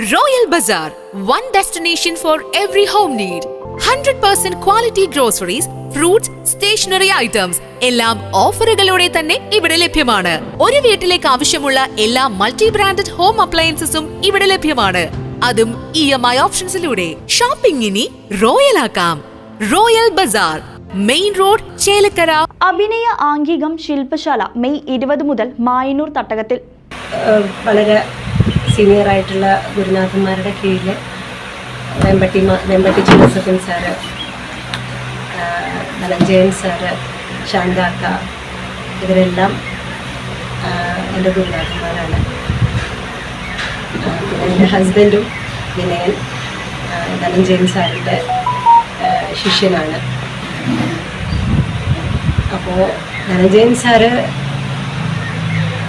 Royal Bazaar, one destination for every home need. 100% quality groceries, fruits, stationery items എല്ലാം ഓഫറുകളോടെ തന്നെ ഇവിടെ ലഭ്യമാണ്. ഒരു വീട്ടിലേക്ക് ആവശ്യമുള്ള എല്ലാ മൾട്ടി ബ്രാൻഡഡ് ഹോം അപ്ലയൻസസും ഇവിടെ ലഭ്യമാണ്. അതും ഇ എം ഐ ഓപ്ഷൻസിലൂടെ. ഷോപ്പിംഗ് ഇനി റോയൽ ആക്കാം. Royal bazaar main road Chelakkara. അഭിനയ ആംഗികം ശില്പശാല മെയ് ഇരുപത് മുതൽ മായനൂർ തട്ടകത്തിൽ. വളരെ സീനിയർ ആയിട്ടുള്ള ഗുരുനാഥന്മാരുടെ കീഴിൽ Vempati Vempati Josephine sir Dhananjayan sir ശാന്താക്ക ഇവരെല്ലാം എന്റെ ഗുരുനാഥന്മാരാണ്. എന്റെ ഹസ്ബൻഡും വിനയൻ ധനഞ്ജയൻ സാറിന്റെ ശിഷ്യനാണ്. അപ്പോൾ ധനഞ്ജയൻ സാറ്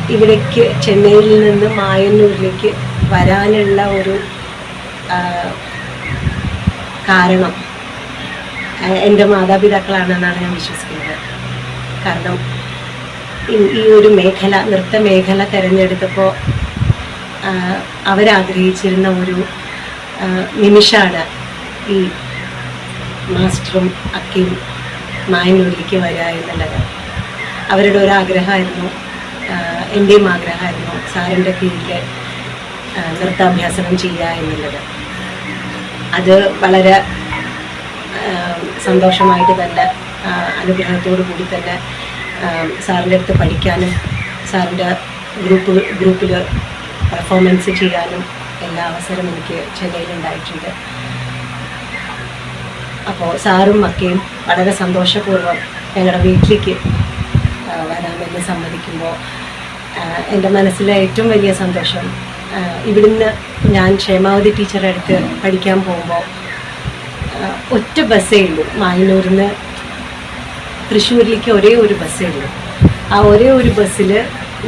ഇവിടേക്ക് ചെന്നൈയിൽ നിന്ന് മായന്നൂരിലേക്ക് വരാനുള്ള ഒരു കാരണം. എന്റെ മാതാപിതാക്കളാണെന്നാണ് ഞാൻ വിശ്വസിക്കുന്നത്. കാരണം ഈ- ഒരു മേഖല നൃത്ത മേഖല തിരഞ്ഞെടുത്തപ്പോൾ അവരാഗ്രഹിച്ചിരുന്ന ഒരു നിമിഷമാണ് ഈ മാസ്റ്ററും അക്കയും മായന്നൂരിലേക്ക് വരിക എന്നുള്ളത്. അവരുടെ ഒരു ആഗ്രഹമായിരുന്നു എന്റെയും ആഗ്രഹമായിരുന്നു സാറിന്റെ കീഴിൽ നൃത്താഭ്യാസനം ചെയ്യുക എന്നുള്ളത്. അത് വളരെ സന്തോഷമായിട്ട് തന്നെ അനുഗ്രഹത്തോടു കൂടി തന്നെ സാറിന്റെ അടുത്ത് പഠിക്കാനും സാറിന്റെ ഗ്രൂപ്പ് ഗ്രൂപ്പിൽ പെർഫോമൻസ് ചെയ്യാനും എല്ലാ അവസരം എനിക്ക് ചെന്നൈയിലുണ്ടായിട്ടുണ്ട് അപ്പോൾ സാറും മക്കയും വളരെ സന്തോഷപൂർവം ഞങ്ങളുടെ വീട്ടിലേക്ക് വരാമെന്ന് സമ്മതിക്കുമ്പോൾ എന്റെ മനസ്സിലെ ഏറ്റവും വലിയ സന്തോഷം ഇവിടുന്ന് ഞാൻ ക്ഷേമാവതി ടീച്ചറെ അടുത്ത് പഠിക്കാൻ പോകുമ്പോൾ ഒറ്റ ബസ്സേ ഉള്ളൂ. മായന്നൂരിൽ നിന്ന് തൃശ്ശൂരിലേക്ക് ഒരേ ഒരു ബസ്സേ ഉള്ളൂ. ആ ഒരേ ഒരു ബസ്സിൽ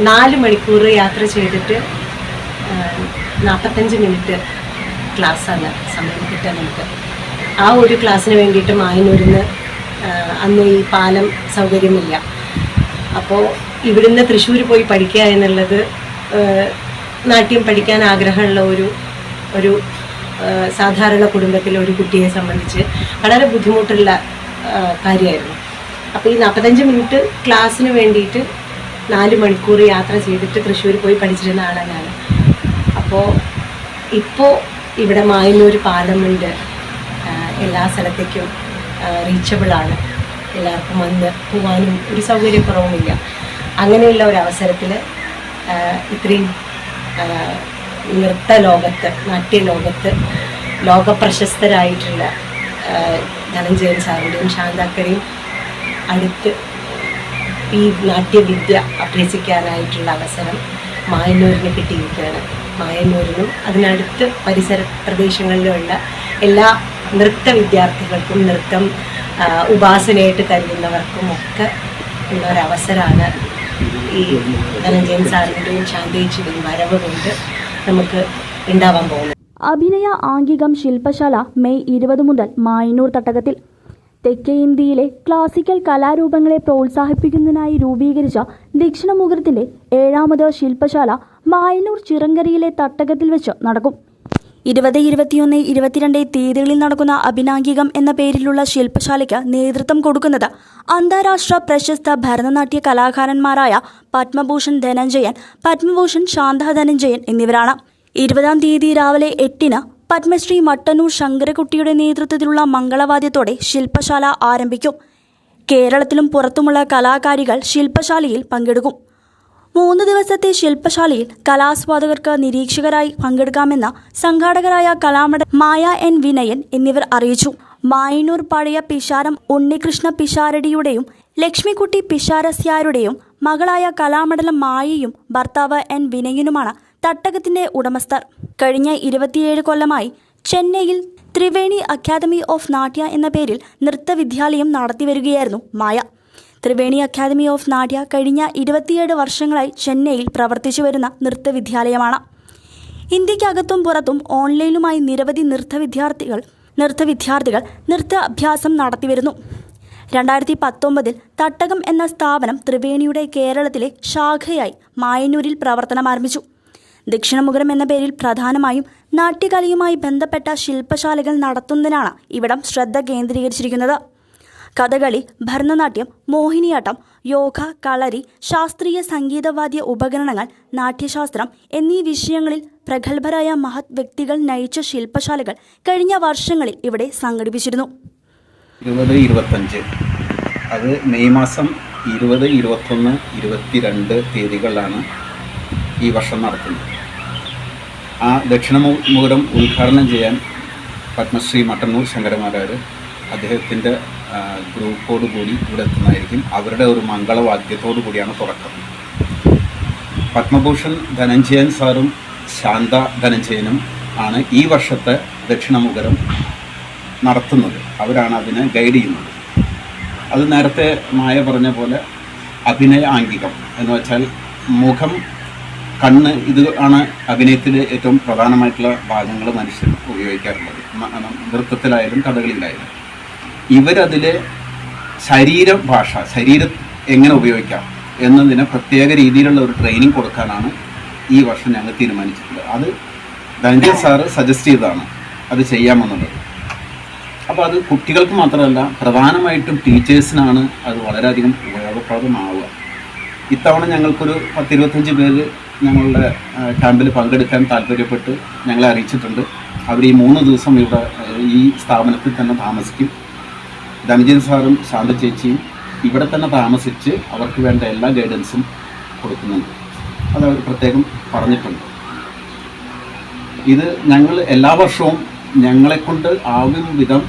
നാല് മണിക്കൂർ യാത്ര ചെയ്തിട്ട് നാൽപ്പത്തഞ്ച് മിനിറ്റ് ക്ലാസ്സാണ് സമയം കിട്ടുക നമുക്ക്. ആ ഒരു ക്ലാസ്സിന് വേണ്ടിയിട്ട് മായന്നൂരിൽ നിന്ന് അന്ന് ഈ പാലം സൗകര്യമില്ല. അപ്പോൾ ഇവിടുന്ന് തൃശ്ശൂർ പോയി പഠിക്കുക എന്നുള്ളത് നാട്യം പഠിക്കാൻ ആഗ്രഹമുള്ള ഒരു ഒരു സാധാരണ കുടുംബത്തിലെ ഒരു കുട്ടിയെ സംബന്ധിച്ച് വളരെ ബുദ്ധിമുട്ടുള്ള കാര്യമായിരുന്നു. അപ്പോൾ ഈ നാൽപ്പത്തഞ്ച് മിനിറ്റ് ക്ലാസ്സിന് വേണ്ടിയിട്ട് നാല് മണിക്കൂർ യാത്ര ചെയ്തിട്ട് തൃശ്ശൂർ പോയി പഠിച്ചിരുന്ന ആളാണ് ഞാൻ അപ്പോൾ ഇപ്പോൾ ഇവിടെ മായന്നൂർ പാലമുണ്ട് എല്ലാ സ്ഥലത്തേക്കും റീച്ചബിളാണ്. എല്ലാവർക്കും വന്ന് പോകാനും ഒരു സൗകര്യക്കുറവുമില്ല. അങ്ങനെയുള്ള ഒരു അവസരത്തിൽ ഇത്രയും നൃത്ത ലോകത്ത് നാട്യ ലോകത്ത് ലോകപ്രശസ്തരായിട്ടുള്ള ധനഞ്ജയൻ സാറിന്റെയും ശാന്താക്കരെയും അടുത്ത് ഈ നാട്യവിദ്യ അഭ്യസിക്കാനായിട്ടുള്ള അവസരം മായന്നൂരിന് കിട്ടിയിരിക്കുകയാണ്. മായന്നൂരിനും അതിനടുത്ത് പരിസര പ്രദേശങ്ങളിലുള്ള എല്ലാ നൃത്ത വിദ്യാർത്ഥികൾക്കും നൃത്തം ഉപാസനയായിട്ട് കരുതുന്നവർക്കും ഒക്കെ ഉള്ള ഒരവസരമാണ് ഈ ധനഞ്ജയൻ സാറിന്റെയും ശാന്തേച്ചിയുടെയും വരവ് കൊണ്ട് നമുക്ക് ഉണ്ടാവാൻ പോകുന്നത്. അഭിനയ ആംഗികം ശില്പശാല മെയ് ഇരുപത് മുതൽ മായനൂർ തട്ടകത്തിൽ. തെക്കേ ഇന്ത്യയിലെ ക്ലാസിക്കൽ കലാരൂപങ്ങളെ പ്രോത്സാഹിപ്പിക്കുന്നതിനായി രൂപീകരിച്ച ദക്ഷിണമുഖത്തിന്റെ ഏഴാമത് ശില്പശാല മായനൂർ ചിറങ്കരയിലെ തട്ടകത്തിൽ വെച്ച് നടക്കും. ഇരുപത് ഇരുപത്തിയൊന്ന് ഇരുപത്തിരണ്ട് തീയതികളിൽ നടക്കുന്ന അഭിനാംഗികം എന്ന പേരിലുള്ള ശില്പശാലയ്ക്ക് നേതൃത്വം കൊടുക്കുന്നത് അന്താരാഷ്ട്ര പ്രശസ്ത ഭരതനാട്യ കലാകാരന്മാരായ പത്മഭൂഷൺ ധനഞ്ജയൻ പത്മഭൂഷൺ ശാന്ത ധനഞ്ജയൻ എന്നിവരാണ്. ഇരുപതാം തീയതി രാവിലെ എട്ടിന് പത്മശ്രീ മട്ടന്നൂർ ശങ്കരകുട്ടിയുടെ നേതൃത്വത്തിലുള്ള മംഗളവാദ്യത്തോടെ ശില്പശാല ആരംഭിക്കും. കേരളത്തിലും പുറത്തുമുള്ള കലാകാരികൾ ശില്പശാലയിൽ പങ്കെടുക്കും. മൂന്ന് ദിവസത്തെ ശില്പശാലയിൽ കലാസ്വാദകർക്ക് നിരീക്ഷകരായി പങ്കെടുക്കാമെന്ന് സംഘാടകരായ കലാമട മായ എൻ വിനയൻ എന്നിവർ അറിയിച്ചു. മായനൂർ പഴയ പിഷാരം ഉണ്ണികൃഷ്ണ പിഷാരടിയുടെയും ലക്ഷ്മിക്കുട്ടി പിഷാരസ്യാരുടെയും മകളായ കലാമണ്ഡലം മായയും ഭർത്താവ് എൻ വിനയനുമാണ് തട്ടകത്തിന്റെ ഉടമസ്ഥർ. കഴിഞ്ഞ ഇരുപത്തിയേഴ് കൊല്ലമായി ചെന്നൈയിൽ ത്രിവേണി അക്കാദമി ഓഫ് നാട്യ എന്ന പേരിൽ നൃത്തവിദ്യാലയം നടത്തിവരികയായിരുന്നു മായ. ത്രിവേണി അക്കാദമി ഓഫ് നാട്യ കഴിഞ്ഞ ഇരുപത്തിയേഴ് വർഷങ്ങളായി ചെന്നൈയിൽ പ്രവർത്തിച്ചു വരുന്ന നൃത്തവിദ്യാലയമാണ്. ഇന്ത്യക്കകത്തും പുറത്തും ഓൺലൈനുമായി നിരവധി നൃത്ത വിദ്യാർത്ഥികൾ നൃത്ത വിദ്യാർത്ഥികൾ നൃത്ത അഭ്യാസം നടത്തിവരുന്നു. രണ്ടായിരത്തി പത്തൊമ്പതിൽ തട്ടകം എന്ന സ്ഥാപനം ത്രിവേണിയുടെ കേരളത്തിലെ ശാഖയായി മായന്നൂരിൽ പ്രവർത്തനം ആരംഭിച്ചു. ദക്ഷിണമുഖരം എന്ന പേരിൽ പ്രധാനമായും നാട്യകലയുമായി ബന്ധപ്പെട്ട ശില്പശാലകൾ നടത്തുന്നതിനാണ് ഇവിടം ശ്രദ്ധ കേന്ദ്രീകരിച്ചിരിക്കുന്നത്. കഥകളി ഭരതനാട്യം മോഹിനിയാട്ടം യോഗ കളരി ശാസ്ത്രീയ സംഗീതവാദ്യ ഉപകരണങ്ങൾ നാട്യശാസ്ത്രം എന്നീ വിഷയങ്ങളിൽ പ്രഗത്ഭരായ മഹത് വ്യക്തികൾ നയിച്ച ശില്പശാലകൾ കഴിഞ്ഞ വർഷങ്ങളിൽ ഇവിടെ സംഘടിപ്പിച്ചിരുന്നു. ഇരുപത് ഇരുപത്തഞ്ച്. അത് മെയ് മാസം ഇരുപത് ഇരുപത്തൊന്ന് ഇരുപത്തിരണ്ട് തീയതികളിലാണ് ഈ വർഷം നടക്കുന്നത്. ആ ദക്ഷിണമുഖം ഉദ്ഘാടനം ചെയ്യാൻ പത്മശ്രീ മട്ടന്നൂർ ശങ്കരമാരാർ അദ്ദേഹത്തിന്റെ ഗ്രൂപ്പോട് കൂടി ഇവിടെ എത്തുന്നതായിരിക്കും. അവരുടെ ഒരു മംഗളവാദ്യത്തോടു കൂടിയാണ് തുടക്കം. പത്മഭൂഷൺ ധനഞ്ജയൻ സാറും ശാന്ത ധനഞ്ജയനും ആണ് ഈ വർഷത്തെ ദക്ഷിണമുഖരം നടത്തുന്നത്. അവരാണ് അതിനെ ഗൈഡ് ചെയ്യുന്നത്. അത് നേരത്തെ മായ പറഞ്ഞ പോലെ അഭിനയ ആംഗികം എന്ന് വെച്ചാൽ മുഖം കണ്ണ് ഇത് ആണ് അഭിനയത്തിൽ ഏറ്റവും പ്രധാനമായിട്ടുള്ള ഭാഗങ്ങൾ മനുഷ്യൻ ഉപയോഗിക്കാറുള്ളത്. നൃത്തത്തിലായാലും കഥകളിയിലായാലും. ഇവരതിൽ ശരീര ഭാഷ ശരീരം എങ്ങനെ ഉപയോഗിക്കാം എന്നതിന് പ്രത്യേക രീതിയിലുള്ള ഒരു ട്രെയിനിങ് കൊടുക്കാനാണ് ഈ വർഷം ഞങ്ങൾ തീരുമാനിച്ചിട്ടുള്ളത്. അത് ധനഞ്ജയ സാറ് സജസ്റ്റ് ചെയ്തതാണ് അത് ചെയ്യാമെന്നുള്ളത്. അപ്പോൾ അത് കുട്ടികൾക്ക് മാത്രമല്ല പ്രധാനമായിട്ടും ടീച്ചേഴ്സിനാണ് അത് വളരെയധികം ഉപയോഗപ്രദമാവുക. ഇത്തവണ ഞങ്ങൾക്കൊരു പത്തിരുപത്തഞ്ച് പേര് ഞങ്ങളുടെ ക്യാമ്പിൽ പങ്കെടുക്കാൻ താല്പര്യപ്പെട്ട് ഞങ്ങളെ അറിയിച്ചിട്ടുണ്ട്. അവർ ഈ മൂന്ന് ദിവസം ഇവിടെ ഈ സ്ഥാപനത്തിൽ തന്നെ താമസിക്കും. ധനജൻ സാറും ശാന്ത ചേച്ചിയും ഇവിടെ തന്നെ താമസിച്ച് അവർക്ക് വേണ്ട എല്ലാ ഗൈഡൻസും കൊടുക്കുന്നുണ്ട്. അത് അവർ പ്രത്യേകം പറഞ്ഞിട്ടുണ്ട്. ഇത് ഞങ്ങൾ എല്ലാ വർഷവും ഞങ്ങളെക്കൊണ്ട് ആകും വിധം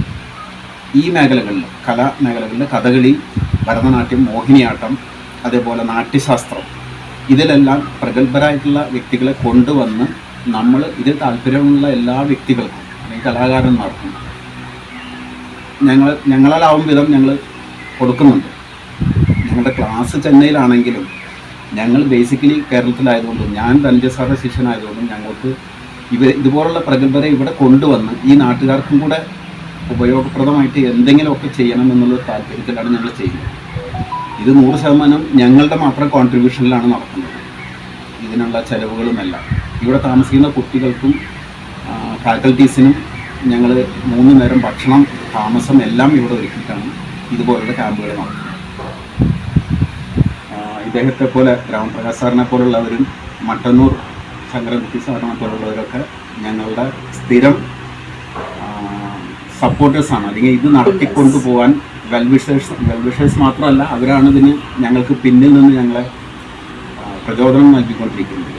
ഈ മേഖലകളിൽ കലാ മേഖലകളിൽ കഥകളി ഭരതനാട്യം മോഹിനിയാട്ടം അതേപോലെ നാട്യശാസ്ത്രം ഇതിലെല്ലാം പ്രഗത്ഭരായിട്ടുള്ള വ്യക്തികളെ കൊണ്ടുവന്ന് നമ്മൾ ഇതിൽ താല്പര്യമുള്ള എല്ലാ വ്യക്തികൾക്കും അല്ലെങ്കിൽ കലാകാരന്മാർക്കും ഞങ്ങൾ ഞങ്ങളാലാവും വിധം ഞങ്ങൾ കൊടുക്കുന്നുണ്ട്. ഞങ്ങളുടെ ക്ലാസ് ചെന്നൈയിലാണെങ്കിലും ഞങ്ങൾ ബേസിക്കലി കേരളത്തിലായതുകൊണ്ടും ഞാൻ സാറിന്റെ ശിഷ്യനായതുകൊണ്ടും ഞങ്ങൾക്ക് ഇവ ഇതുപോലുള്ള പ്രഗത്ഭരെ ഇവിടെ കൊണ്ടുവന്ന് ഈ നാട്ടുകാർക്കും കൂടെ ഉപയോഗപ്രദമായിട്ട് എന്തെങ്കിലുമൊക്കെ ചെയ്യണം എന്നുള്ള താല്പര്യത്തിലാണ് ഞങ്ങൾ ചെയ്യുന്നത്. ഇത് നൂറ് ശതമാനം ഞങ്ങളുടെ മാത്രം കോൺട്രിബ്യൂഷനിലാണ് നടക്കുന്നത്. ഇതിനുള്ള ചെലവുകളുമെല്ലാം. ഇവിടെ താമസിക്കുന്ന കുട്ടികൾക്കും ഫാക്കൽറ്റീസിനും ഞങ്ങൾ മൂന്ന് നേരം ഭക്ഷണം താമസം എല്ലാം ഇവിടെ ഒരുക്കിയിട്ടാണ് ഇതുപോലുള്ള ക്യാമ്പുകൾ നടത്തുന്നത്. ഇദ്ദേഹത്തെ പോലെ രാമപ്രകാശ് സാറിനെ പോലുള്ളവരും മട്ടന്നൂർ ശങ്കരൻകുട്ടി സാറിനെ പോലുള്ളവരൊക്കെ ഞങ്ങളുടെ സ്ഥിരം സപ്പോർട്ടേഴ്സാണ് അല്ലെങ്കിൽ ഇത് നടത്തിക്കൊണ്ടു പോകാൻ വെൽവിഷേഴ്സ് വെൽവിഷേഴ്സ് മാത്രമല്ല അവരാണ് ഇതിന് ഞങ്ങൾക്ക് പിന്നിൽ നിന്ന് ഞങ്ങളെ പ്രചോദനം നൽകിക്കൊണ്ടിരിക്കുന്നത്.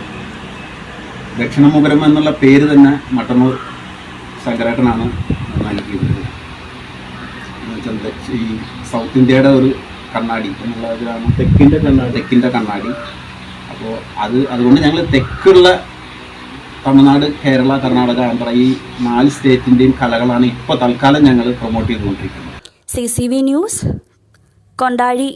ദക്ഷിണമുഖരം എന്നുള്ള പേര് തന്നെ മട്ടന്നൂർ ശങ്കരേട്ടനാണ് നൽകിയിരുന്നത് ഈ സൗത്ത് ഇന്ത്യയുടെ ഒരു കണ്ണാടി എന്നുള്ളതിലാണ് തെക്കിന്റെ കണ്ണാടി. തെക്കിന്റെ കണ്ണാടി. അപ്പോൾ അത് അതുകൊണ്ട് ഞങ്ങൾ തെക്കുള്ള തമിഴ്നാട് കേരള കർണാടക ആന്ധ്ര ഈ നാല് സ്റ്റേറ്റിന്റെയും കലകളാണ് ഇപ്പോൾ തൽക്കാലം ഞങ്ങൾ പ്രൊമോട്ട് ചെയ്തുകൊണ്ടിരിക്കുന്നത്. C C V news Kondazhy.